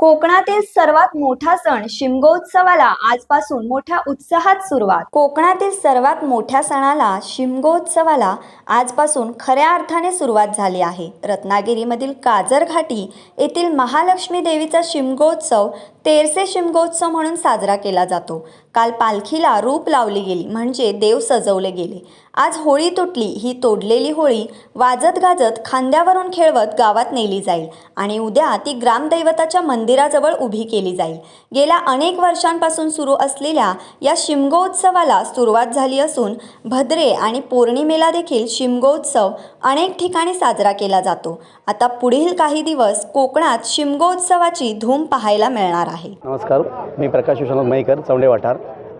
कोकणातील सर्वात मोठा सण शिमगोत्सवाला आजपासून मोठ्या उत्साहात सुरुवात. कोकणातील सर्वात मोठ्या सणाला शिमगोत्सवाला आजपासून खऱ्या अर्थाने सुरुवात झाली आहे. रत्नागिरीमधील काजर घाटी येथील महालक्ष्मी देवीचा शिमगोत्सव तेरसे शिमगोत्सव म्हणून साजरा केला जातो. काल पालखीला रूप लावली गेली म्हणजे देव सजवले गेले. आज होळी तुटली ही तोडलेली होळी वाजत गाजत खांद्यावरून खेळवत गावात नेली जाईल आणि उद्या ती ग्रामदैवताच्या मंदिर मंदिराजवळ उभी केली जाईल. गेल्या अनेक वर्षांपासून सुरू असलेल्या या शिमगोत्सवाला सुरुवात झाली असून भद्रे आणि पौर्णिमेला देखील शिमगोत्सव अनेक ठिकाणी साजरा केला जातो. आता पुढील काही दिवस कोकणात शिमगोत्सवाची धूम पाहायला मिळणार आहे. नमस्कार. मी प्रकाश विश्वनाथ मयकर चौंडे वाठार.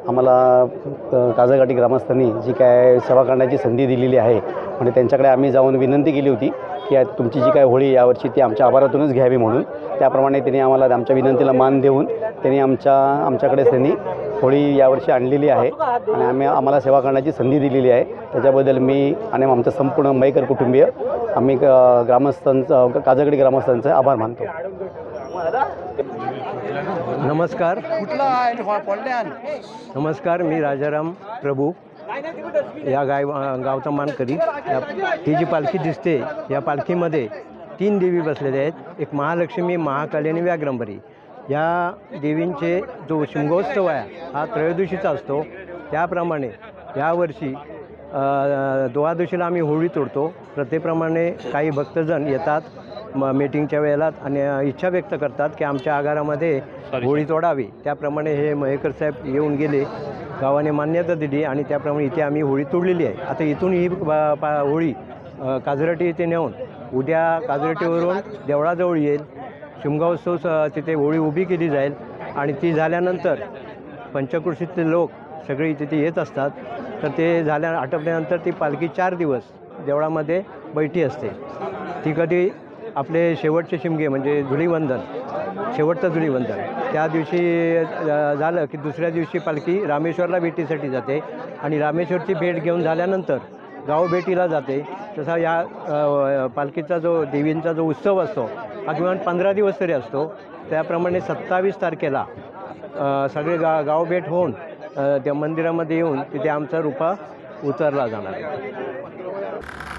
आम्हाला अ, ग्रामस्थांनी जी काय सेवा करण्याची संधी दिलेली आहे म्हणजे त्यांच्याकडे आम्ही जाऊन विनंती केली होती. की तुमची जी काय होळी यावर्षी ती आमच्या आभारातूनच घ्यावी म्हणून. त्याप्रमाणे त्यांनी आम्हाला आमच्या विनंतीला मान देऊन त्यांनी आमच्या आमच्याकडेच त्यांनी होळी यावर्षी आणलेली आहे. आणि आम्ही आम्हाला सेवा करण्याची संधी दिलेली आहे. त्याच्याबद्दल मी आणि आमचं संपूर्ण मयेकर कुटुंबीय आम्ही ग्रामस्थांचं काजळगडी ग्रामस्थांचं आभार मानतो. नमस्कार. नमस्कार मी राजाराम प्रभू. या गाय गावचा मानकरी या ही जी पालखी दिसते या पालखीमध्ये तीन देवी बसलेल्या आहेत. एक महालक्ष्मी महाकाली आणि व्याग्रंबरी या देवींचे जो शिमगोत्सव आहे हा त्रयोदशीचा असतो. त्याप्रमाणे यावर्षी द्वादशीला आम्ही होळी तोडतो. प्रत्येप्रमाणे काही भक्तजण येतात म मीटिंगच्या वेळेला आणि इच्छा व्यक्त करतात की आमच्या आगारामध्ये होळी तोडावी. त्याप्रमाणे हे मयेकर साहेब येऊन गेले. गावाने मान्यता दिली आणि त्याप्रमाणे इथे आम्ही होळी तोडलेली आहे. आता इथून ही पा- पा- होळी काजरटी इथे नेऊन उद्या काजरटीवरून देवळाजवळ येईल. शिमगावोत्सव स- तिथे होळी उभी केली जाईल आणि ती झाल्यानंतर पंचकृषीतले लोक सगळे तिथे येत असतात. तर ते झाल्या आटपल्यानंतर ती पालखी चार दिवस देवळामध्ये बैठी असते. ती कधी आपले शेवटचे शिमगे म्हणजे धुळीवंदन शेवटचं धुळीवंदन. त्या दिवशी झालं की दुसऱ्या दिवशी पालखी रामेश्वरला भेटीसाठी जाते आणि रामेश्वरची भेट घेऊन झाल्यानंतर गाव भेटीला जाते. तसा या पालखीचा जो देवींचा जो उत्सव असतो हा किमान पंधरा दिवस तरी असतो. त्याप्रमाणे सत्तावीस तारखेला सगळे गा गाव भेट होऊन त्या मंदिरामध्ये येऊन तिथे आमचा रुपा उतरला जाणार आहे.